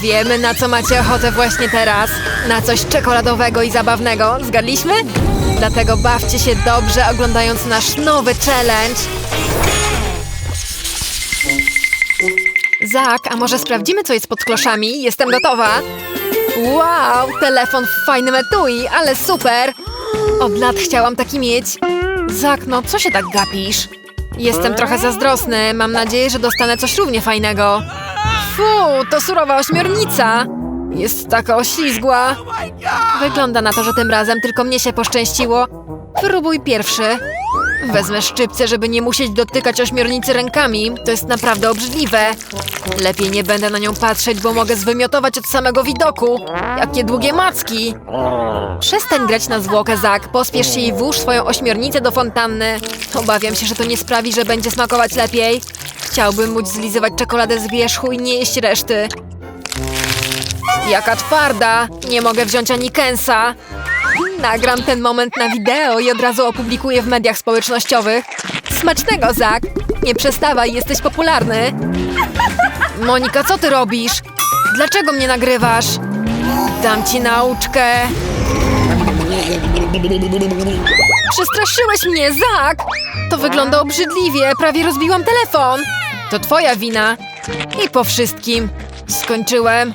Wiemy, na co macie ochotę właśnie teraz. Na coś czekoladowego i zabawnego. Zgadliśmy? Dlatego bawcie się dobrze, oglądając nasz nowy challenge. Zak, a może sprawdzimy, co jest pod kloszami? Jestem gotowa. Wow, telefon w fajnym etui, ale super! Od lat chciałam taki mieć. Zak, no co się tak gapisz? Jestem trochę zazdrosny. Mam nadzieję, że dostanę coś równie fajnego. Fu, to surowa ośmiornica. Jest taka oślizgła. Wygląda na to, że tym razem tylko mnie się poszczęściło. Próbuj pierwszy. Wezmę szczypce, żeby nie musieć dotykać ośmiornicy rękami. To jest naprawdę obrzydliwe. Lepiej nie będę na nią patrzeć, bo mogę zwymiotować od samego widoku. Jakie długie macki. Przestań grać na zwłokę, Zak. Pospiesz się i włóż swoją ośmiornicę do fontanny. Obawiam się, że to nie sprawi, że będzie smakować lepiej. Chciałbym móc zlizywać czekoladę z wierzchu i nie jeść reszty. Jaka twarda! Nie mogę wziąć ani kęsa. Nagram ten moment na wideo i od razu opublikuję w mediach społecznościowych. Smacznego, Zak! Nie przestawaj, jesteś popularny. Monika, co ty robisz? Dlaczego mnie nagrywasz? Dam ci nauczkę. Przestraszyłeś mnie, Zak! To wygląda obrzydliwie, prawie rozbiłam telefon. To twoja wina. I po wszystkim. Skończyłem.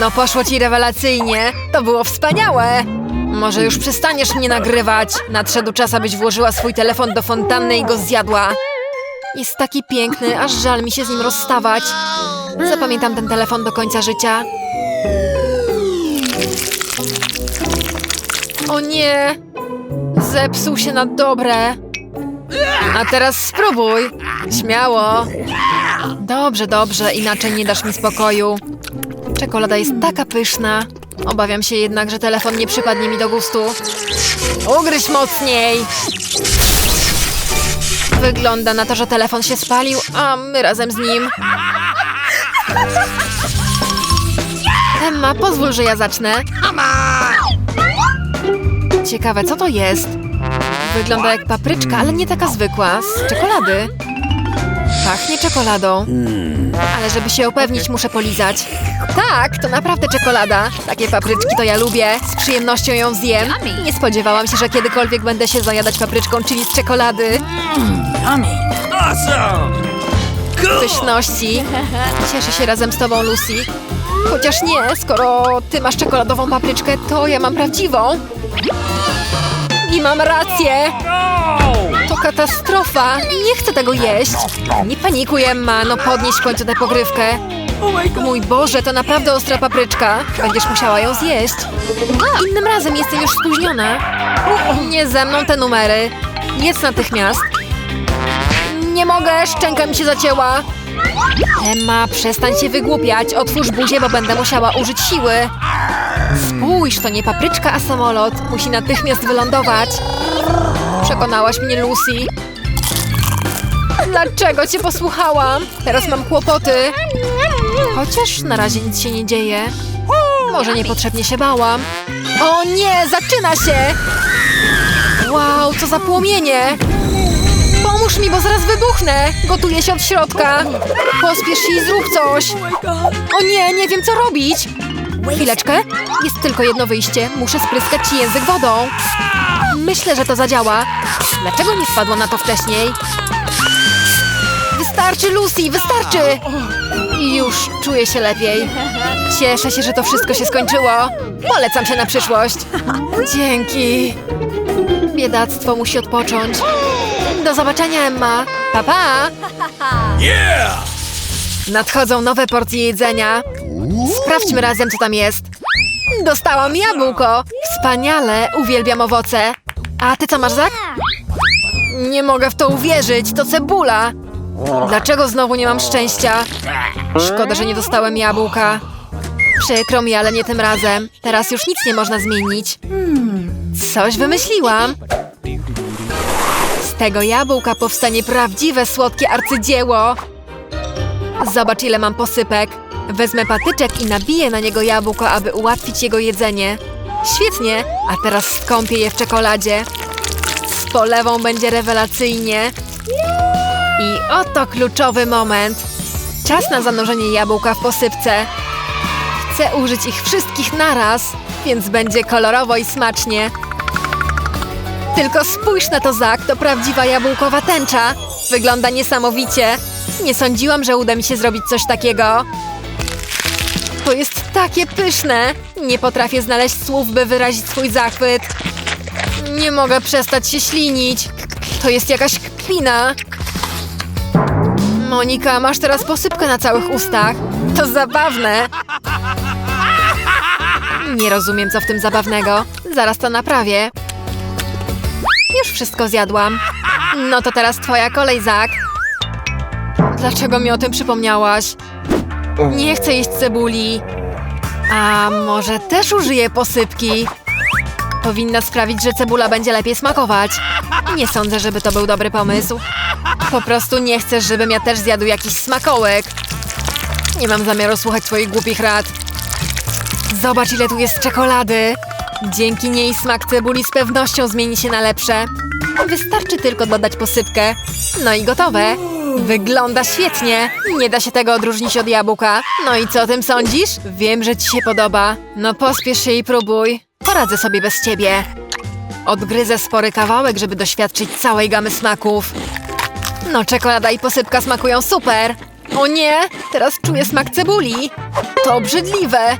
No poszło ci rewelacyjnie. To było wspaniałe. Może już przestaniesz mnie nagrywać. Nadszedł czas, abyś włożyła swój telefon do fontanny i go zjadła. Jest taki piękny, aż żal mi się z nim rozstawać. Zapamiętam ten telefon do końca życia. O nie! Zepsuł się na dobre. A teraz spróbuj. Śmiało. Dobrze, dobrze, inaczej nie dasz mi spokoju. Czekolada jest taka pyszna. Obawiam się jednak, że telefon nie przypadnie mi do gustu. Ugryź mocniej! Wygląda na to, że telefon się spalił, a my razem z nim. Emma, pozwól, że ja zacznę. Ciekawe, co to jest? Wygląda jak papryczka, ale nie taka zwykła, z czekolady. Pachnie czekoladą. Ale żeby się upewnić, muszę polizać. Tak, to naprawdę czekolada. Takie papryczki to ja lubię. Z przyjemnością ją zjem. Nie spodziewałam się, że kiedykolwiek będę się zajadać papryczką, czyli z czekolady. Awesome! Cool! Pyszności. Cieszę się razem z tobą, Lucy. Chociaż nie, skoro ty masz czekoladową papryczkę, to ja mam prawdziwą. I mam rację. Katastrofa. Nie chcę tego jeść. Nie panikuj, Emma. No podnieś w końcu tę pogrywkę. Mój Boże, to naprawdę ostra papryczka. Będziesz musiała ją zjeść. Innym razem jestem już spóźniona. Nie ze mną te numery. Jedz natychmiast. Nie mogę, szczęka mi się zacięła. Emma, przestań się wygłupiać. Otwórz buzię, bo będę musiała użyć siły. Spójrz, to nie papryczka, a samolot. Musi natychmiast wylądować. Przekonałaś mnie, Lucy. Dlaczego cię posłuchałam? Teraz mam kłopoty. Chociaż na razie nic się nie dzieje. Może niepotrzebnie się bałam. O nie, zaczyna się! Wow, co za płomienie! Pomóż mi, bo zaraz wybuchnę! Gotuję się od środka! Pospiesz się i zrób coś! O nie, nie wiem co robić! Chwileczkę, jest tylko jedno wyjście. Muszę spryskać język wodą. Myślę, że to zadziała. Dlaczego nie wpadłam na to wcześniej? Wystarczy, Lucy, wystarczy! Już czuję się lepiej. Cieszę się, że to wszystko się skończyło. Polecam się na przyszłość. Dzięki. Biedactwo musi odpocząć. Do zobaczenia, Emma. Pa, pa! Yeah! Nadchodzą nowe porcje jedzenia. Sprawdźmy razem, co tam jest. Dostałam jabłko. Wspaniale, uwielbiam owoce. A ty co masz, Zak? Nie mogę w to uwierzyć, to cebula. Dlaczego znowu nie mam szczęścia? Szkoda, że nie dostałem jabłka. Przykro mi, ale nie tym razem. Teraz już nic nie można zmienić. Coś wymyśliłam. Z tego jabłka powstanie prawdziwe słodkie arcydzieło. Zobacz, ile mam posypek. Wezmę patyczek i nabiję na niego jabłko, aby ułatwić jego jedzenie. Świetnie, a teraz skąpię je w czekoladzie. Z polewą będzie rewelacyjnie. I oto kluczowy moment. Czas na zanurzenie jabłka w posypce. Chcę użyć ich wszystkich naraz, więc będzie kolorowo i smacznie. Tylko spójrz na to, Zak, to prawdziwa jabłkowa tęcza. Wygląda niesamowicie. Nie sądziłam, że uda mi się zrobić coś takiego. To jest takie pyszne. Nie potrafię znaleźć słów, by wyrazić swój zachwyt. Nie mogę przestać się ślinić. To jest jakaś kpina. Monika, masz teraz posypkę na całych ustach. To zabawne. Nie rozumiem, co w tym zabawnego. Zaraz to naprawię. Już wszystko zjadłam. No to teraz twoja kolej, Zak. Dlaczego mi o tym przypomniałaś? Nie chcę jeść cebuli. A może też użyję posypki? Powinna sprawić, że cebula będzie lepiej smakować. Nie sądzę, żeby to był dobry pomysł. Po prostu nie chcesz, żebym ja też zjadł jakiś smakołek. Nie mam zamiaru słuchać twoich głupich rad. Zobacz, ile tu jest czekolady. Dzięki niej smak cebuli z pewnością zmieni się na lepsze. Wystarczy tylko dodać posypkę. No i gotowe. Wygląda świetnie. Nie da się tego odróżnić od jabłka. No i co o tym sądzisz? Wiem, że ci się podoba. No pospiesz się i próbuj. Poradzę sobie bez ciebie. Odgryzę spory kawałek, żeby doświadczyć całej gamy smaków. No, czekolada i posypka smakują super. O nie, teraz czuję smak cebuli. To obrzydliwe.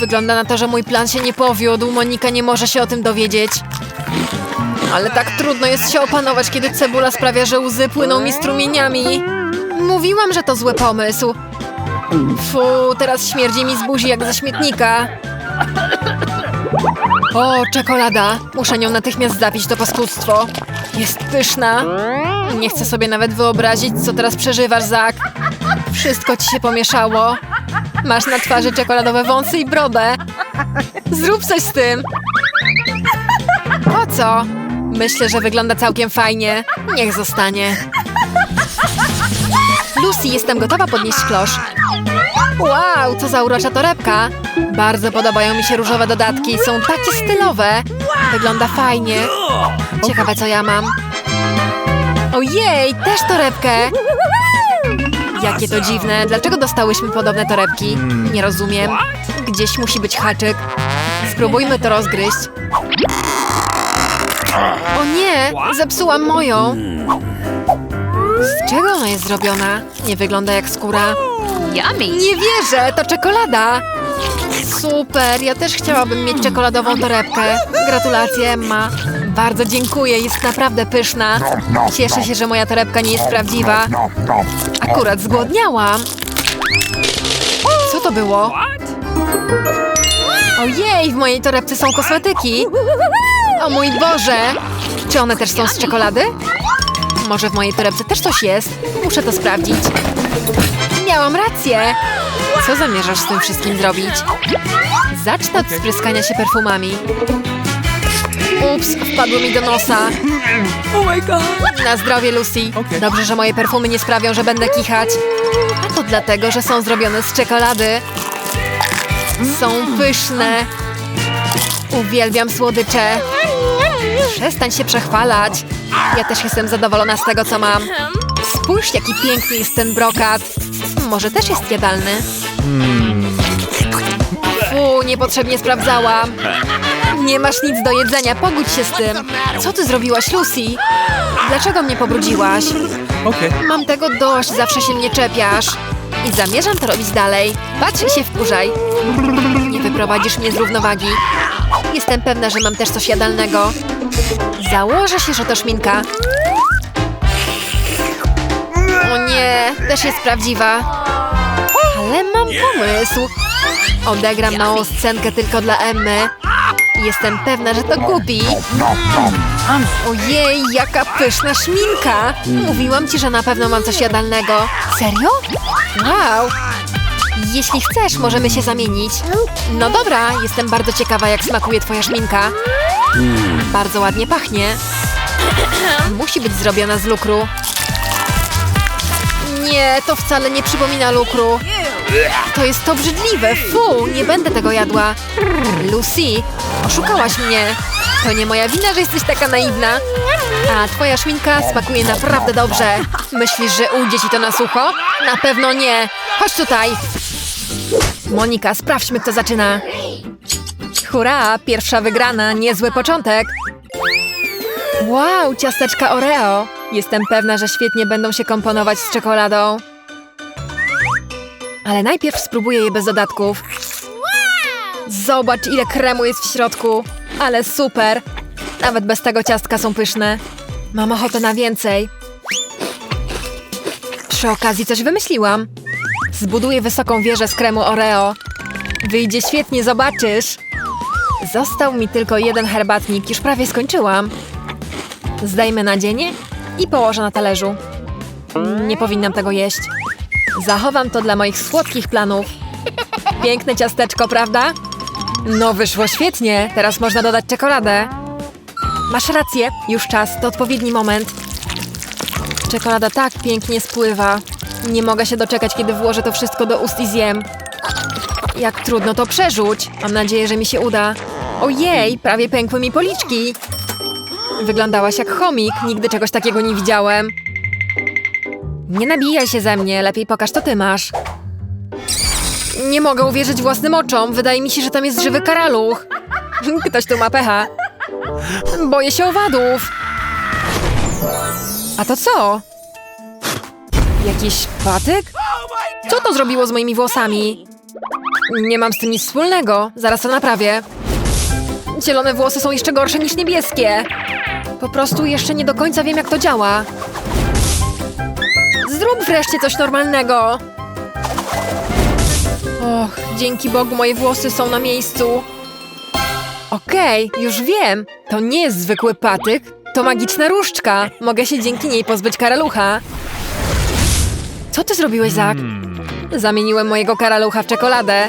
Wygląda na to, że mój plan się nie powiódł. Monika nie może się o tym dowiedzieć. Ale tak trudno jest się opanować, kiedy cebula sprawia, że łzy płyną mi strumieniami. Mówiłam, że to zły pomysł. Fu, teraz śmierdzi mi z buzi jak ze śmietnika. O, czekolada. Muszę nią natychmiast zapić to paskudstwo. Jest pyszna. Nie chcę sobie nawet wyobrazić, co teraz przeżywasz, Zak. Wszystko ci się pomieszało. Masz na twarzy czekoladowe wąsy i brodę. Zrób coś z tym. Po co? Myślę, że wygląda całkiem fajnie. Niech zostanie. Lucy, jestem gotowa podnieść klosz. Wow, co za urocza torebka. Bardzo podobają mi się różowe dodatki. Są takie stylowe. Wygląda fajnie. Ciekawe, co ja mam. Ojej, też torebkę. Jakie to dziwne. Dlaczego dostałyśmy podobne torebki? Nie rozumiem. Gdzieś musi być haczyk. Spróbujmy to rozgryźć. O nie, zepsułam moją. Z czego ona jest zrobiona? Nie wygląda jak skóra. Yummy. Nie wierzę, to czekolada! Super, ja też chciałabym mieć czekoladową torebkę. Gratulacje, Emma. Bardzo dziękuję, jest naprawdę pyszna. Cieszę się, że moja torebka nie jest prawdziwa. Akurat zgłodniałam. Co to było? Ojej, w mojej torebce są kosmetyki. O mój Boże! Czy one też są z czekolady? Może w mojej torebce też coś jest? Muszę to sprawdzić. Miałam rację! Co zamierzasz z tym wszystkim zrobić? Zacznę od spryskania się perfumami. Ups, wpadły mi do nosa. Oh my god. Na zdrowie, Lucy. Dobrze, że moje perfumy nie sprawią, że będę kichać. A to dlatego, że są zrobione z czekolady. Są pyszne. Uwielbiam słodycze. Przestań się przechwalać. Ja też jestem zadowolona z tego, co mam. Spójrz, jaki piękny jest ten brokat. Może też jest jadalny. Fu, niepotrzebnie sprawdzałam. Nie masz nic do jedzenia, pogódź się z tym. Co ty zrobiłaś, Lucy? Dlaczego mnie pobrudziłaś? Okay. Mam tego dość, zawsze się mnie czepiasz. I zamierzam to robić dalej. Patrz i się wkurzaj. Nie wyprowadzisz mnie z równowagi. Jestem pewna, że mam też coś jadalnego. Założę się, że to szminka. O nie, też jest prawdziwa. Ale mam pomysł. Odegram małą scenkę tylko dla Emmy. Jestem pewna, że to głupi. Ojej, jaka pyszna szminka! Mówiłam ci, że na pewno mam coś jadalnego. Serio? Wow! Jeśli chcesz, możemy się zamienić. No dobra, jestem bardzo ciekawa, jak smakuje twoja szminka. Bardzo ładnie pachnie. Musi być zrobiona z lukru. Nie, to wcale nie przypomina lukru. To jest obrzydliwe. Fu, nie będę tego jadła. Lucy, oszukałaś mnie. To nie moja wina, że jesteś taka naiwna. A twoja szminka smakuje naprawdę dobrze. Myślisz, że ujdzie ci to na sucho? Na pewno nie. Chodź tutaj. Monika, sprawdźmy, kto zaczyna. Hurra, pierwsza wygrana, niezły początek. Wow, ciasteczka Oreo. Jestem pewna, że świetnie będą się komponować z czekoladą. Ale najpierw spróbuję je bez dodatków. Zobacz, ile kremu jest w środku. Ale super. Nawet bez tego ciastka są pyszne. Mam ochotę na więcej. Przy okazji coś wymyśliłam. Zbuduję wysoką wieżę z kremu Oreo. Wyjdzie świetnie, zobaczysz. Został mi tylko jeden herbatnik, już prawie skończyłam. Zdejmę nadzienie i położę na talerzu. Nie powinnam tego jeść. Zachowam to dla moich słodkich planów. Piękne ciasteczko, prawda? No, wyszło świetnie. Teraz można dodać czekoladę. Masz rację, już czas, to odpowiedni moment. Czekolada tak pięknie spływa. Nie mogę się doczekać, kiedy włożę to wszystko do ust i zjem. Jak trudno to przerzuć. Mam nadzieję, że mi się uda. Ojej, prawie pękły mi policzki. Wyglądałaś jak chomik, nigdy czegoś takiego nie widziałem. Nie nabijaj się ze mnie, lepiej pokaż, co ty masz. Nie mogę uwierzyć własnym oczom, wydaje mi się, że tam jest żywy karaluch. Ktoś tu ma pecha. Boję się owadów. A to co? Jakiś patyk? Co to zrobiło z moimi włosami? Nie mam z tym nic wspólnego. Zaraz to naprawię. Zielone włosy są jeszcze gorsze niż niebieskie. Po prostu jeszcze nie do końca wiem, jak to działa. Zrób wreszcie coś normalnego. Och, dzięki Bogu moje włosy są na miejscu. Okej, już wiem. To nie jest zwykły patyk, to magiczna różdżka. Mogę się dzięki niej pozbyć karalucha. Co ty zrobiłeś, Zak? Zamieniłem mojego karalucha w czekoladę.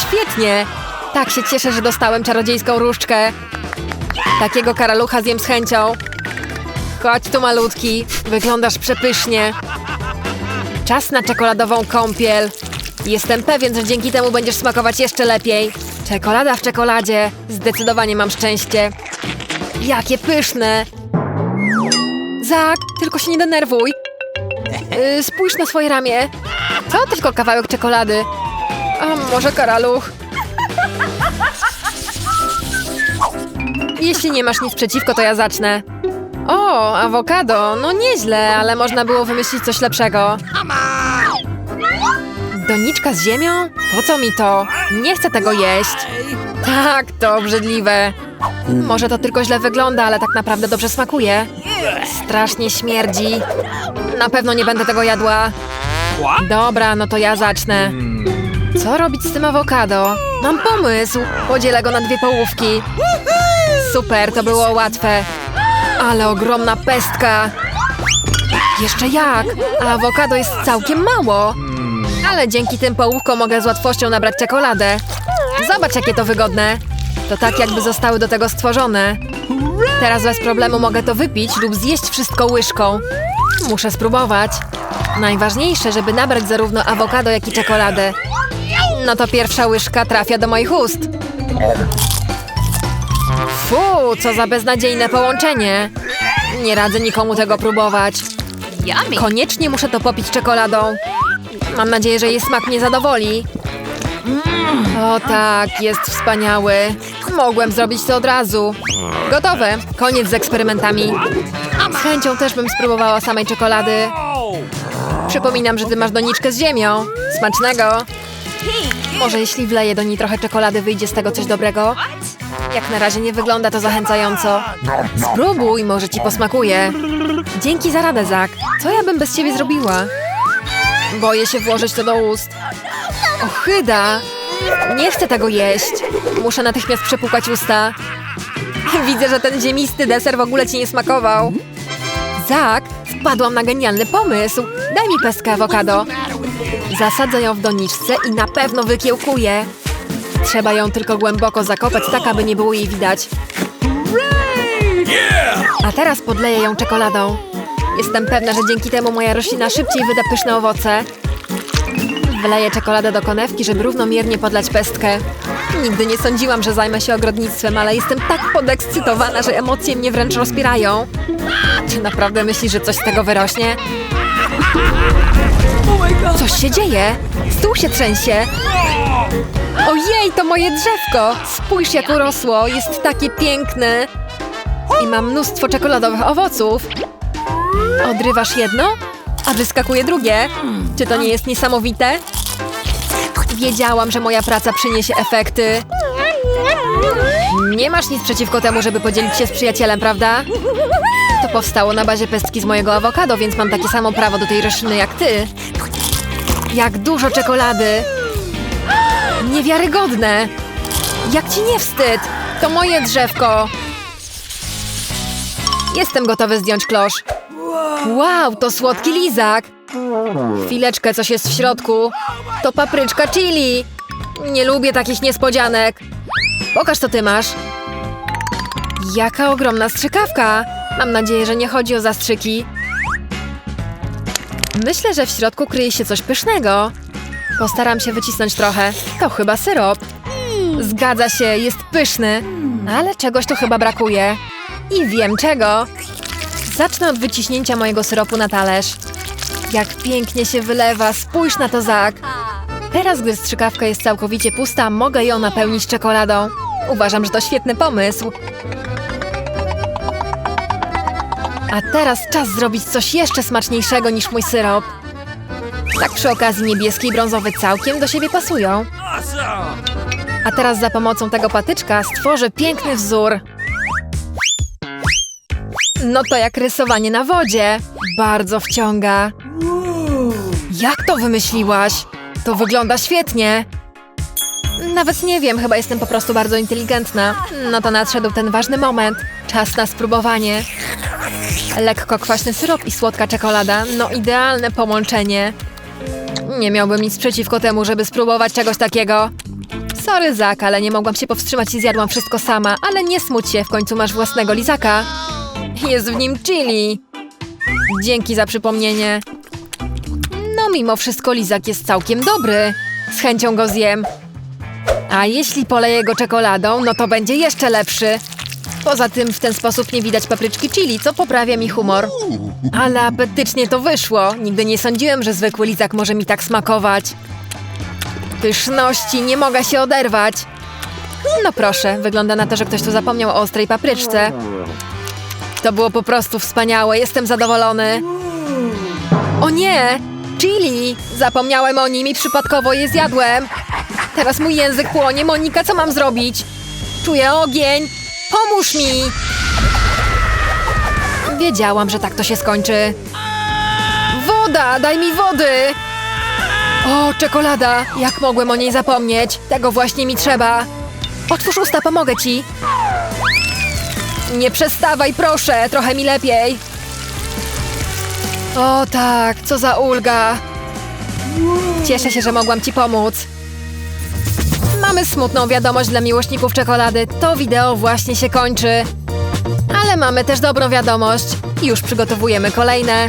Świetnie! Tak się cieszę, że dostałem czarodziejską różdżkę. Takiego karalucha zjem z chęcią. Chodź tu, malutki. Wyglądasz przepysznie. Czas na czekoladową kąpiel. Jestem pewien, że dzięki temu będziesz smakować jeszcze lepiej. Czekolada w czekoladzie. Zdecydowanie mam szczęście. Jakie pyszne! Zak, tylko się nie denerwuj. Yy, spójrz na swoje ramię. To tylko kawałek czekolady. A może karaluch? Jeśli nie masz nic przeciwko, to ja zacznę. O, awokado. No nieźle, ale można było wymyślić coś lepszego. Doniczka z ziemią? Po co mi to? Nie chcę tego jeść. Tak, to obrzydliwe. Może to tylko źle wygląda, ale tak naprawdę dobrze smakuje. Strasznie śmierdzi. Na pewno nie będę tego jadła. Dobra, no to ja zacznę. Co robić z tym awokado? Mam pomysł. Podzielę go na dwie połówki. Super, to było łatwe. Ale ogromna pestka. Jeszcze jak? A awokado jest całkiem mało. Ale dzięki tym połówkom mogę z łatwością nabrać czekoladę. Zobacz, jakie to wygodne. To tak, jakby zostały do tego stworzone. Teraz bez problemu mogę to wypić lub zjeść wszystko łyżką. Muszę spróbować. Najważniejsze, żeby nabrać zarówno awokado, jak i czekoladę. No to pierwsza łyżka trafia do moich ust. Fu, co za beznadziejne połączenie. Nie radzę nikomu tego próbować. Koniecznie muszę to popić czekoladą. Mam nadzieję, że jej smak mnie zadowoli. O tak, jest wspaniały. Mogłem zrobić to od razu. Gotowe. Koniec z eksperymentami. Z chęcią też bym spróbowała samej czekolady. Przypominam, że ty masz doniczkę z ziemią. Smacznego. Może jeśli wleję do niej trochę czekolady, wyjdzie z tego coś dobrego? Jak na razie nie wygląda to zachęcająco. Spróbuj, może ci posmakuje. Dzięki za radę, Zak. Co ja bym bez ciebie zrobiła? Boję się włożyć to do ust. Ochyda! Nie chcę tego jeść. Muszę natychmiast przepłukać usta. Widzę, że ten ziemisty deser w ogóle ci nie smakował. Zak, wpadłam na genialny pomysł. Daj mi pestkę awokado. Zasadzę ją w doniczce i na pewno wykiełkuję. Trzeba ją tylko głęboko zakopać, tak aby nie było jej widać. A teraz podleję ją czekoladą. Jestem pewna, że dzięki temu moja roślina szybciej wyda pyszne owoce. Wleję czekoladę do konewki, żeby równomiernie podlać pestkę. Nigdy nie sądziłam, że zajmę się ogrodnictwem, ale jestem tak podekscytowana, że emocje mnie wręcz rozpierają. Czy naprawdę myślisz, że coś z tego wyrośnie? Coś się dzieje. stół się trzęsie. Ojej, to moje drzewko! Spójrz, jak urosło, jest takie piękne. I mam mnóstwo czekoladowych owoców. Odrywasz jedno, a wyskakuje drugie. Czy to nie jest niesamowite? Wiedziałam, że moja praca przyniesie efekty. Nie masz nic przeciwko temu, żeby podzielić się z przyjacielem, prawda? To powstało na bazie pestki z mojego awokado, więc mam takie samo prawo do tej rośliny jak ty. Jak dużo czekolady! Niewiarygodne! Jak ci nie wstyd? To moje drzewko! Jestem gotowy zdjąć klosz. Wow, to słodki lizak! Chwileczkę, coś jest w środku. To papryczka chili! Nie lubię takich niespodzianek. Pokaż, co ty masz. Jaka ogromna strzykawka! Mam nadzieję, że nie chodzi o zastrzyki. Myślę, że w środku kryje się coś pysznego. Postaram się wycisnąć trochę. To chyba syrop. Zgadza się, jest pyszny. Ale czegoś tu chyba brakuje. I wiem czego. Zacznę od wyciśnięcia mojego syropu na talerz. Jak pięknie się wylewa, spójrz na to, Zak. Teraz, gdy strzykawka jest całkowicie pusta, mogę ją napełnić czekoladą. Uważam, że to świetny pomysł. A teraz czas zrobić coś jeszcze smaczniejszego niż mój syrop. Tak przy okazji niebieski i brązowy całkiem do siebie pasują. A teraz za pomocą tego patyczka stworzę piękny wzór. No to jak rysowanie na wodzie. Bardzo wciąga. Jak to wymyśliłaś? To wygląda świetnie. Nawet nie wiem, chyba jestem po prostu bardzo inteligentna. No to nadszedł ten ważny moment. Czas na spróbowanie. Lekko kwaśny syrop i słodka czekolada. No idealne połączenie. Nie miałbym nic przeciwko temu, żeby spróbować czegoś takiego. Sorry, Zak, ale nie mogłam się powstrzymać i zjadłam wszystko sama. Ale nie smuć się, w końcu masz własnego lizaka. Jest w nim chili. Dzięki za przypomnienie. No mimo wszystko lizak jest całkiem dobry. Z chęcią go zjem. A jeśli poleję go czekoladą, no to będzie jeszcze lepszy. Poza tym w ten sposób nie widać papryczki chili, co poprawia mi humor. Ale apetycznie to wyszło. Nigdy nie sądziłem, że zwykły lizak może mi tak smakować. Pyszności, nie mogę się oderwać. No proszę, wygląda na to, że ktoś tu zapomniał o ostrej papryczce. To było po prostu wspaniałe, jestem zadowolony. O nie! Chili! Zapomniałem o nim i przypadkowo je zjadłem. Teraz mój język płonie. Monika, co mam zrobić? Czuję ogień! Pomóż mi! Wiedziałam, że tak to się skończy. Woda! Daj mi wody! O, czekolada! Jak mogłem o niej zapomnieć? Tego właśnie mi trzeba. Otwórz usta, pomogę ci. Nie przestawaj, proszę, trochę mi lepiej. O tak, co za ulga. Cieszę się, że mogłam ci pomóc. Mamy smutną wiadomość dla miłośników czekolady. To wideo właśnie się kończy. Ale mamy też dobrą wiadomość. Już przygotowujemy kolejne.